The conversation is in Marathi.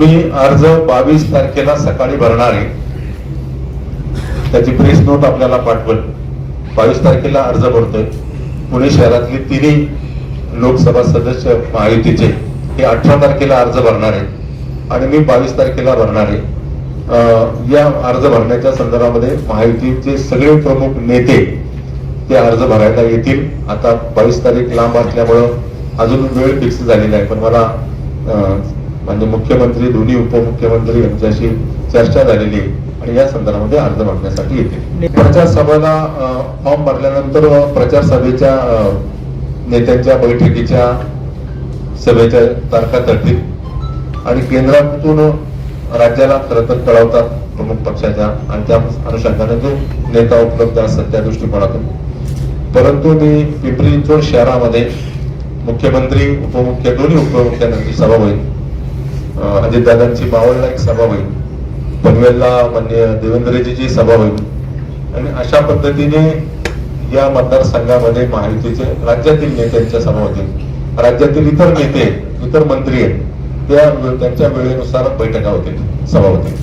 मी अर्ज बावीस तारखेला सकाळी भरणार आहे. त्याची प्रेस नोट आपल्याला पाठवल. बावीस तारखेला अर्ज भरतोय. पुणे शहरातली तिन्ही लोकसभा सदस्य महायुतीचे हे अठरा तारखेला अर्ज भरणार आहेत. आणि मी बावीस तारखेला भरणार आहे. अं, या अर्ज भरण्याच्या संदर्भामध्ये महायुतीचे सगळे प्रमुख नेते ते अर्ज भरायला येतील. आता बावीस तारीख लांब असल्यामुळं अजून वेळ फिक्स झालेला आहे. पण मला म्हणजे मुख्यमंत्री दोन्ही उपमुख्यमंत्री यांच्याशी चर्चा झालेली आहे आणि या संदर्भामध्ये अर्ज मागण्यासाठी येते. प्रचार सभेला फॉर्म भरल्यानंतर प्रचार सभेच्या नेत्यांच्या बैठकीच्या सभेच्या तारखा ठरतील आणि केंद्रातून राज्याला खरं तर कळवतात प्रमुख पक्षाच्या आणि त्या अनुषंगाने जो नेता उपलब्ध असतात त्या दृष्टिकोनातून. परंतु मी पिंपरी चिंचवड शहरामध्ये मुख्यमंत्री उपमुख्य दोन्ही उपमुख्यमंत्री सभा होईल. अजितदादांची मावळला एक सभा होईल. पनवेलला मान्य देवेंद्रजीची सभा होईल. आणि अशा पद्धतीने या मतदारसंघामध्ये महायुतीचे राज्यातील नेत्यांच्या सभा होतील. राज्यातील इतर नेते इतर मंत्री आहेत त्या त्यांच्या वेळेनुसार बैठका होतील सभा होतील.